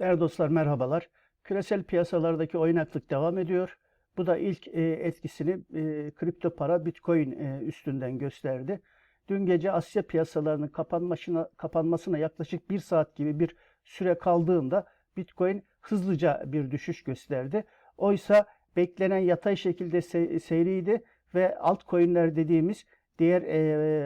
Değerli dostlar merhabalar. Küresel piyasalardaki oynaklık devam ediyor. Bu da ilk e, etkisini e, kripto para Bitcoin e, üstünden gösterdi. Dün gece Asya piyasalarının kapanmasına, kapanmasına yaklaşık bir saat gibi bir süre kaldığında Bitcoin hızlıca bir düşüş gösterdi. Oysa beklenen yatay şekilde se- seyriydi ve altcoin'ler dediğimiz diğer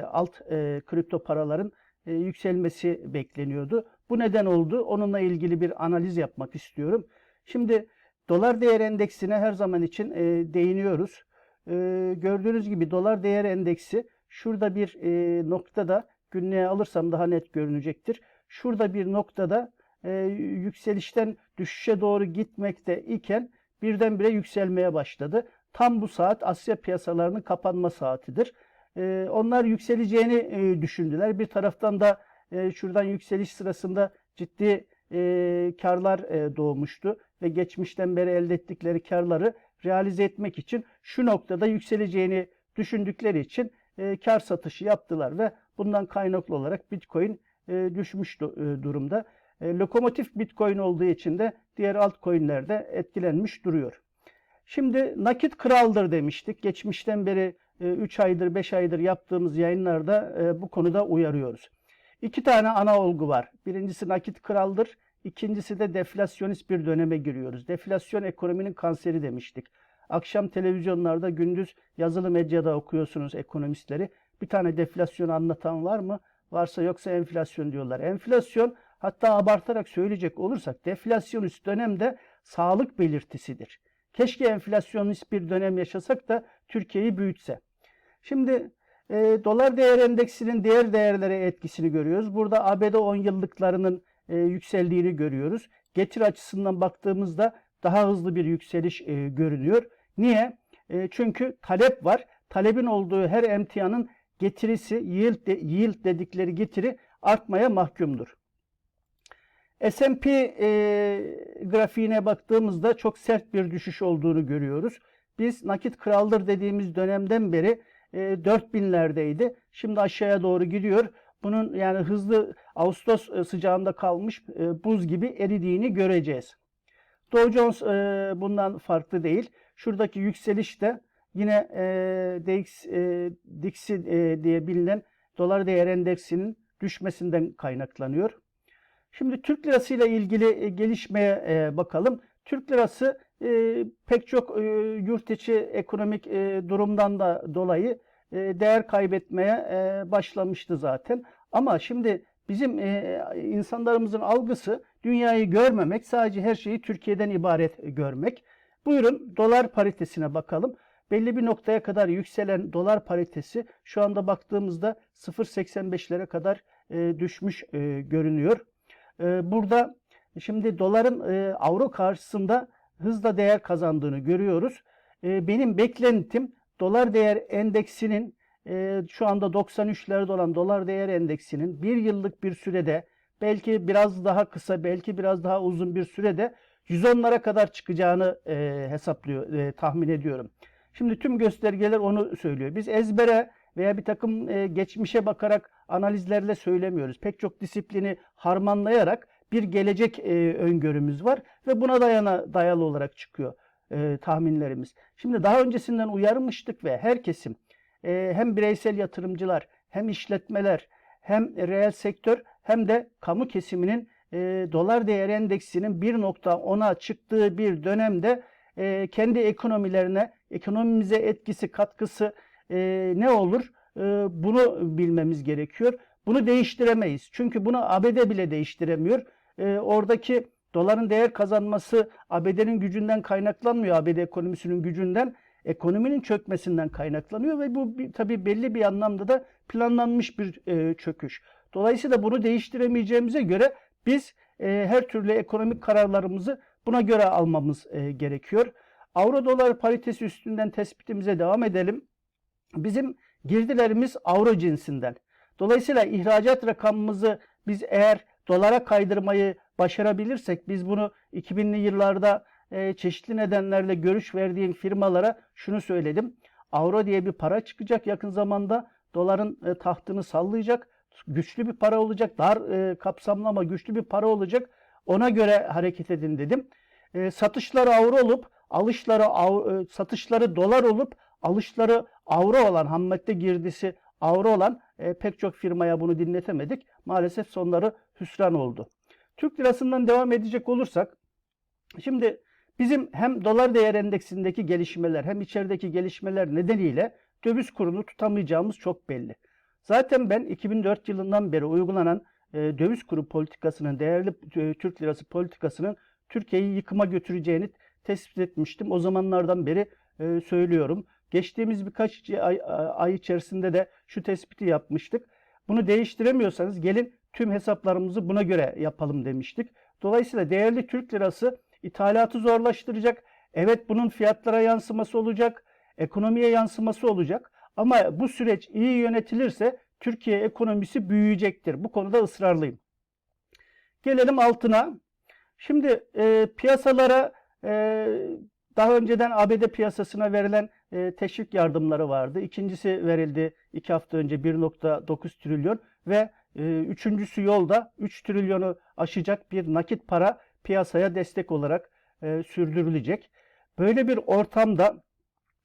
alt kripto paraların e, yükselmesi bekleniyordu. Bu neden oldu? Onunla ilgili bir analiz yapmak istiyorum. Şimdi dolar değer endeksine her zaman için e, değiniyoruz. E, gördüğünüz gibi dolar değer endeksi şurada bir noktada günlüğe alırsam daha net görünecektir. Şurada bir noktada yükselişten düşüşe doğru gitmekte iken birdenbire yükselmeye başladı. Tam bu saat Asya piyasalarının kapanma saatidir. E, onlar yükseleceğini e, düşündüler. Bir taraftan da e, şuradan yükseliş sırasında ciddi e, karlar e, doğmuştu ve geçmişten beri elde ettikleri karları realize etmek için şu noktada yükseleceğini düşündükleri için kar satışı yaptılar ve bundan kaynaklı olarak Bitcoin düşmüş du- durumda. Lokomotif Bitcoin olduğu için de diğer altcoin'ler de etkilenmiş duruyor. Şimdi nakit kraldır demiştik. Geçmişten beri 3 aydır 5 aydır yaptığımız yayınlarda e, bu konuda uyarıyoruz. İki tane ana olgu var. Birincisi nakit kraldır. İkincisi de deflasyonist bir döneme giriyoruz. Deflasyon ekonominin kanseri demiştik. Akşam televizyonlarda gündüz yazılı medyada okuyorsunuz ekonomistleri. Bir tane deflasyon anlatan var mı? Varsa yoksa enflasyon diyorlar. Enflasyon hatta abartarak söyleyecek olursak deflasyonist dönemde sağlık belirtisidir. Keşke enflasyonist bir dönem yaşasak da Türkiye'yi büyütse. Şimdi e, dolar değer endeksinin diğer değerlere etkisini görüyoruz. Burada ABD 10 yıllıklarının e, yükseldiğini görüyoruz. Getir açısından baktığımızda daha hızlı bir yükseliş e, görünüyor. Niye? E, çünkü talep var. Talebin olduğu her emtianın getirisi, yield, de, yield dedikleri getiri artmaya mahkumdur. S&P e, grafiğine baktığımızda çok sert bir düşüş olduğunu görüyoruz. Biz nakit kraldır dediğimiz dönemden beri e, 4000'lerdeydi. Şimdi aşağıya doğru gidiyor. Bunun yani hızlı Ağustos e, sıcağında kalmış e, buz gibi eridiğini göreceğiz. Dow Jones e, bundan farklı değil. Şuradaki yükseliş de yine e, DX, e, diye bilinen dolar değer endeksinin düşmesinden kaynaklanıyor. Şimdi Türk lirası ile ilgili gelişmeye bakalım. Türk lirası e, pek çok e, yurt içi ekonomik e, durumdan da dolayı e, değer kaybetmeye e, başlamıştı zaten. Ama şimdi bizim e, insanlarımızın algısı dünyayı görmemek, sadece her şeyi Türkiye'den ibaret görmek. Buyurun dolar paritesine bakalım. Belli bir noktaya kadar yükselen dolar paritesi şu anda baktığımızda 0.85'lere kadar e, düşmüş e, görünüyor. E, burada şimdi doların e, avro karşısında hızla değer kazandığını görüyoruz. E, benim beklentim dolar değer endeksinin e, şu anda 93'lerde olan dolar değer endeksinin bir yıllık bir sürede belki biraz daha kısa belki biraz daha uzun bir sürede 110'lara kadar çıkacağını e, hesaplıyor, e, tahmin ediyorum. Şimdi tüm göstergeler onu söylüyor. Biz ezbere veya bir takım e, geçmişe bakarak analizlerle söylemiyoruz. Pek çok disiplini harmanlayarak bir gelecek e, öngörümüz var ve buna dayana dayalı olarak çıkıyor e, tahminlerimiz. Şimdi daha öncesinden uyarmıştık ve her kesim e, hem bireysel yatırımcılar hem işletmeler hem reel sektör hem de kamu kesiminin e, dolar değer endeksinin 1.10'a çıktığı bir dönemde e, kendi ekonomilerine, ekonomimize etkisi, katkısı e, ne olur? E, bunu bilmemiz gerekiyor. Bunu değiştiremeyiz. Çünkü bunu ABD bile değiştiremiyor. E, oradaki doların değer kazanması ABD'nin gücünden kaynaklanmıyor. ABD ekonomisinin gücünden, ekonominin çökmesinden kaynaklanıyor ve bu tabii belli bir anlamda da planlanmış bir e, çöküş. Dolayısıyla bunu değiştiremeyeceğimize göre biz e, her türlü ekonomik kararlarımızı buna göre almamız e, gerekiyor. Avro dolar paritesi üstünden tespitimize devam edelim. Bizim girdilerimiz avro cinsinden. Dolayısıyla ihracat rakamımızı biz eğer dolara kaydırmayı başarabilirsek biz bunu 2000'li yıllarda e, çeşitli nedenlerle görüş verdiğim firmalara şunu söyledim. Avro diye bir para çıkacak yakın zamanda. Doların e, tahtını sallayacak. Güçlü bir para olacak. Dar e, kapsamlı ama güçlü bir para olacak. Ona göre hareket edin dedim. E, satışları avro olup alışları av- e, satışları dolar olup alışları avro olan ham girdisi avro olan e, pek çok firmaya bunu dinletemedik. Maalesef sonları hüsran oldu. Türk lirasından devam edecek olursak şimdi bizim hem dolar değer endeksindeki gelişmeler hem içerideki gelişmeler nedeniyle döviz kurunu tutamayacağımız çok belli. Zaten ben 2004 yılından beri uygulanan e, döviz kuru politikasının, değerli e, Türk lirası politikasının Türkiye'yi yıkıma götüreceğini tespit etmiştim. O zamanlardan beri e, söylüyorum. Geçtiğimiz birkaç ay, içerisinde de şu tespiti yapmıştık. Bunu değiştiremiyorsanız gelin tüm hesaplarımızı buna göre yapalım demiştik. Dolayısıyla değerli Türk lirası ithalatı zorlaştıracak. Evet bunun fiyatlara yansıması olacak, ekonomiye yansıması olacak. Ama bu süreç iyi yönetilirse Türkiye ekonomisi büyüyecektir. Bu konuda ısrarlıyım. Gelelim altına. Şimdi e, piyasalara e, daha önceden ABD piyasasına verilen teşvik yardımları vardı. İkincisi verildi 2 hafta önce 1.9 trilyon ve e, üçüncüsü yolda 3 trilyonu aşacak bir nakit para piyasaya destek olarak e, sürdürülecek. Böyle bir ortamda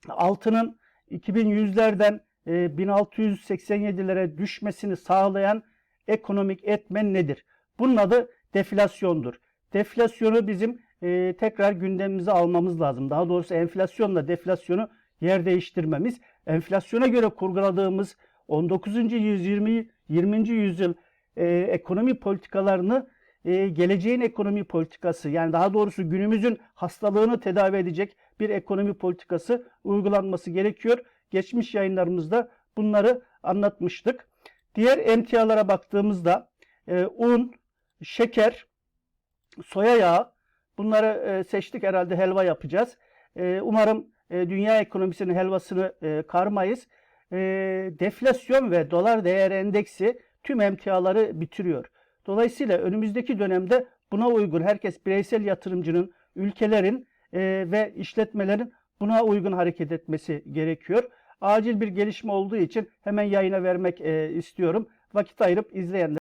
altının 2100'lerden e, 1687'lere düşmesini sağlayan ekonomik etmen nedir? Bunun adı deflasyondur. Deflasyonu bizim e, tekrar gündemimize almamız lazım. Daha doğrusu enflasyonla deflasyonu yer değiştirmemiz. Enflasyona göre kurguladığımız 19. yüzyıl 20. 20. yüzyıl e, ekonomi politikalarını e, geleceğin ekonomi politikası yani daha doğrusu günümüzün hastalığını tedavi edecek bir ekonomi politikası uygulanması gerekiyor. Geçmiş yayınlarımızda bunları anlatmıştık. Diğer emtialara baktığımızda e, un, şeker, soya yağı bunları e, seçtik herhalde helva yapacağız. E, umarım e, dünya ekonomisinin helvasını e, karmayız. E, deflasyon ve dolar değer endeksi tüm emtiaları bitiriyor. Dolayısıyla önümüzdeki dönemde buna uygun herkes bireysel yatırımcının, ülkelerin ve işletmelerin buna uygun hareket etmesi gerekiyor. Acil bir gelişme olduğu için hemen yayına vermek istiyorum. Vakit ayırıp izleyenler